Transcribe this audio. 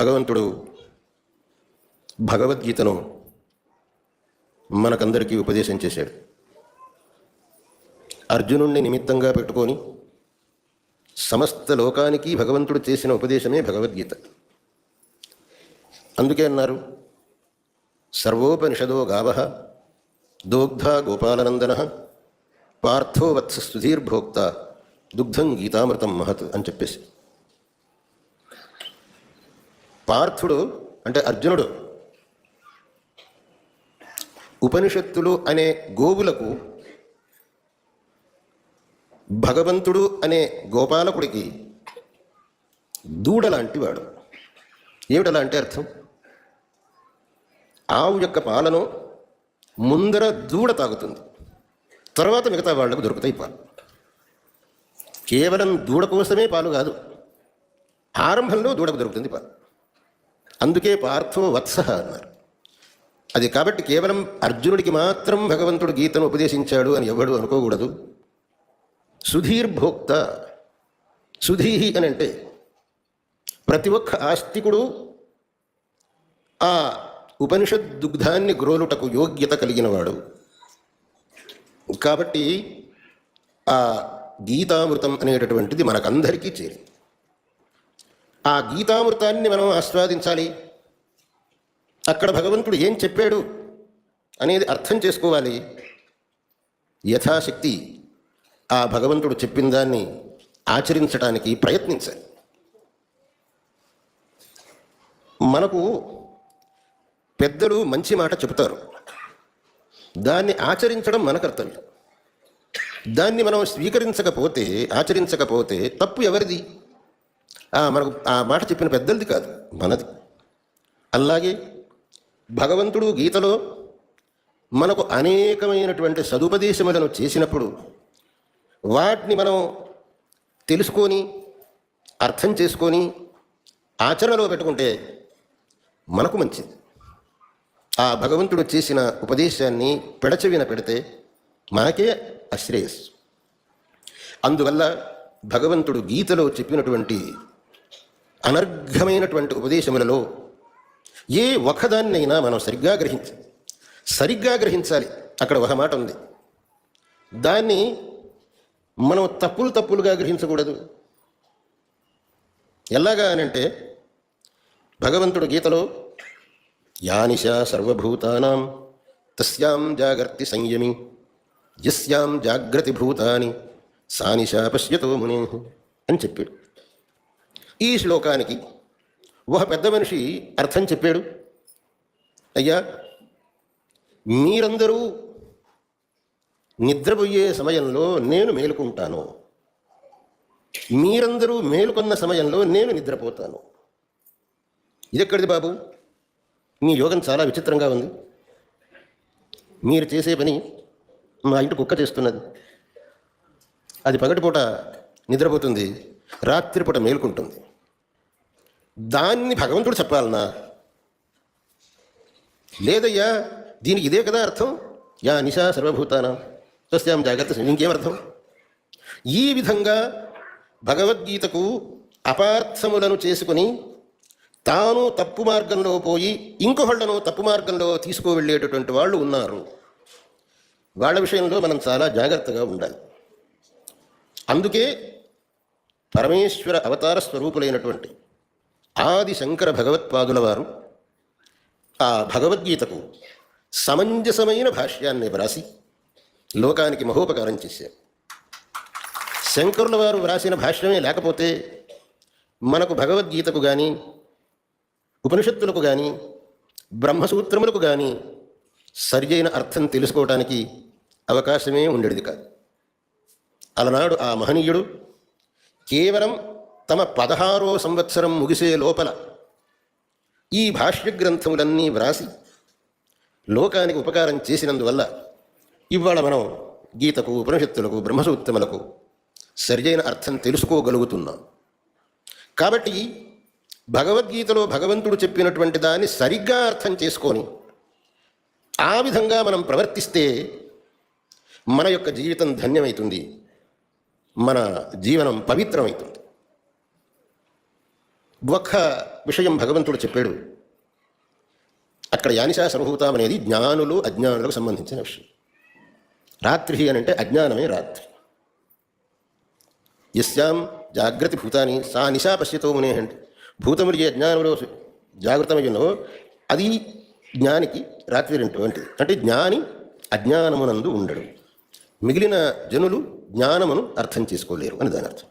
భగవంతుడు భగవద్గీతను మనకందరికీ ఉపదేశం చేశాడు. అర్జునుణ్ణి నిమిత్తంగా పెట్టుకొని సమస్త లోకానికి భగవంతుడు చేసిన ఉపదేశమే భగవద్గీత. అందుకే అన్నారు సర్వోపనిషదో గావ దోగ్ధ గోపాలనందన పార్థో వత్స సుధీర్భోక్త దుగ్ధం గీతామృతం మహత్ అని చెప్పేసి. పార్థుడు అంటే అర్జునుడు ఉపనిషత్తులు అనే గోవులకు భగవంతుడు అనే గోపాలకుడికి దూడలాంటి వాడు ఏమిటలా అంటే అర్థం? ఆవు యొక్క పాలను ముందర దూడ తాగుతుంది తర్వాత మిగతా వాళ్ళకు దొరుకుతాయి పాలు. కేవలం దూడ కోసమే పాలు కాదు ఆరంభంలో దూడకు దొరుకుతుంది పాలు. అందుకే పార్థో వత్స అన్నారు. అది కాబట్టి కేవలం అర్జునుడికి మాత్రం భగవంతుడు గీతను ఉపదేశించాడు అని ఎవడు అనుకోకూడదు. సుధీర్భోక్త సుధీహి అని అంటే ప్రతి ఒక్క ఆస్తికుడు ఆ ఉపనిషద్ దుగ్ధాన్ని గ్రోలుటకు యోగ్యత కలిగినవాడు. కాబట్టి ఆ గీతామృతం అనేటటువంటిది మనకందరికీ చేరింది. ఆ గీతామృతాన్ని మనం ఆస్వాదించాలి. అక్కడ భగవంతుడు ఏం చెప్పాడు అనేది అర్థం చేసుకోవాలి. యథాశక్తి ఆ భగవంతుడు చెప్పిన దాన్ని ఆచరించడానికి ప్రయత్నించాలి. మనకు పెద్దలు మంచి మాట చెబుతారు. దాన్ని ఆచరించడం మన కర్తవ్యం. దాన్ని మనం స్వీకరించకపోతే ఆచరించకపోతే తప్పు ఎవరిది? మనకు ఆ మాట చెప్పిన పెద్దలది కాదు మనది. అలాగే భగవంతుడు గీతలో మనకు అనేకమైనటువంటి సదుపదేశములను చేసినప్పుడు వాటిని మనం తెలుసుకొని అర్థం చేసుకొని ఆచరణలో పెట్టుకుంటే మనకు మంచిది. ఆ భగవంతుడు చేసిన ఉపదేశాన్ని పెడచెవిన పెడితే మనకే అశ్రేయస్సు. అందువల్ల భగవంతుడు గీతలో చెప్పినటువంటి అనర్ఘమైనటువంటి ఉపదేశములలో ఏ ఒకదాన్నైనా మనం సరిగ్గా గ్రహించాలి సరిగ్గా గ్రహించాలి. అక్కడ ఒక మాట ఉంది. దాన్ని మనం తప్పులు తప్పులుగా గ్రహించకూడదు. ఎలాగా అనంటే భగవంతుడు గీతలో యానిష సర్వభూతానాం తస్యాం జాగర్తి సంయమి యస్యాం జాగ్రతి భూతాని సానిష పశ్యతో మునే అని చెప్పాడు. ఈ శ్లోకానికి ఒక పెద్ద మనిషి అర్థం చెప్పాడు. అయ్యా మీరందరూ నిద్రపోయే సమయంలో నేను మేలుకుంటాను. మీరందరూ మేలుకొన్న సమయంలో నేను నిద్రపోతాను. ఇదెక్కడిది బాబు? మీ యోగం చాలా విచిత్రంగా ఉంది. మీరు చేసే పని మా ఇంటి కుక్క చేస్తున్నది. అది పగటిపూట నిద్రపోతుంది రాత్రిపూట మేలుకుంటుంది. దాన్ని భగవంతుడు చెప్పాలనా లేదయ్యా దీనికి ఇదే కదా అర్థం? యా నిశా సర్వభూతానం. స్వస్యాం జాగ్రత్త ఇంకేమర్థం ఈ విధంగా భగవద్గీతకు అపార్థములను చేసుకుని తాను తప్పు మార్గంలో పోయి ఇంకొకళ్ళను తప్పు మార్గంలో తీసుకువెళ్ళేటటువంటి వాళ్ళు ఉన్నారు. వాళ్ళ విషయంలో మనం చాలా జాగ్రత్తగా ఉండాలి. అందుకే పరమేశ్వర అవతార స్వరూపులైనటువంటి ఆది శంకర భగవత్పాదుల వారు ఆ భగవద్గీతకు సమంజసమైన భాష్యాన్ని వ్రాసి లోకానికి మహోపకారం చేశారు. శంకరుల వారు వ్రాసిన భాష్యమే లేకపోతే మనకు భగవద్గీతకు కానీ ఉపనిషత్తులకు కానీ బ్రహ్మసూత్రములకు కానీ సరియైన అర్థం తెలుసుకోవటానికి అవకాశమే ఉండేది కాదు. అలనాడు ఆ మహనీయుడు కేవలం తమ పదహారో సంవత్సరం ముగిసే లోపల ఈ భాష్య గ్రంథములన్నీ వ్రాసి లోకానికి ఉపకారం చేసినందువల్ల ఇవాళ మనం గీతకు ఉపనిషత్తులకు బ్రహ్మసూత్రములకు సరియైన అర్థం తెలుసుకోగలుగుతున్నాం. కాబట్టి భగవద్గీతలో భగవంతుడు చెప్పినటువంటి దాన్ని సరిగ్గా అర్థం చేసుకొని ఆ విధంగా మనం ప్రవర్తిస్తే మన యొక్క జీవితం ధన్యమవుతుంది మన జీవనం పవిత్రమవుతుంది ఒక్క విషయం భగవంతుడు చెప్పాడు. అక్కడ యానిసా సర్వభూతం అనేది జ్ఞానులు అజ్ఞానులకు సంబంధించిన విషయం. రాత్రి అని అంటే అజ్ఞానమే రాత్రి. యస్యాం జాగ్రత్త భూతాన్ని సా నిశా పశ్యతో మునే అంటే భూతములు ఏ అజ్ఞానంలో జాగ్రత్తమై అది జ్ఞానికి రాత్రి వంటిది. అంటే జ్ఞాని అజ్ఞానమునందు ఉండడు. మిగిలిన జనులు జ్ఞానమును అర్థం చేసుకోలేరు అని దాని అర్థం